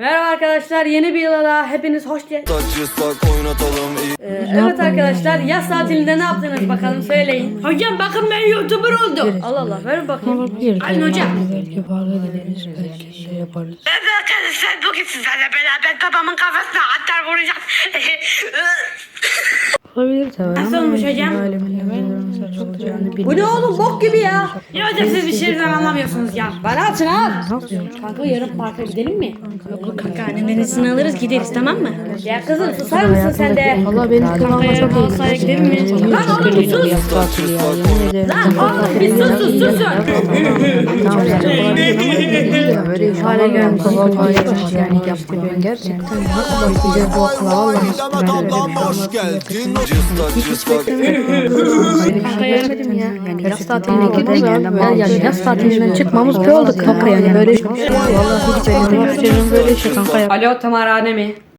Merhaba arkadaşlar yeni bir yıla daha hepiniz hoş geldiniz. Ee, evet arkadaşlar yaz tatilinde ne yaptınız bakalım söyleyin. Hocam bakın ben YouTuber oldum. Allah Allah ver bakayım. Aynen hocam. Evet arkadaşlar bugün sizlerle beraber babamın kafasına atar vuracağız. Olabilir tabii Nasıl olmuş hocam? Bu ne oğlum bok gibi ya. ya hocam siz bir şeyden anlamıyorsunuz ya. Bana atın al. Kanka yarın parka gidelim mi? Yok kanka annemden alırız gideriz tamam mı? Ya kızım susar mısın sen de? Valla benim kafama çok iyi. Hastaneye gidelim mi? Lan oğlum bir sus. Lan oğlum bir sus sus susun. Böyle iş hale gelmiş. Yani yaptı ben gerçekten. Başlayacağız bu okula valla. Demet ablam hoş geldin. Cıstak cıstak. Vermedim ya. Yani yaz tatiline girdik. Yani yaz tatilinden çıkmamız bir oldu kanka yani böyle. Vallahi hiç benim böyle şey kanka. Alo tımarhane mi?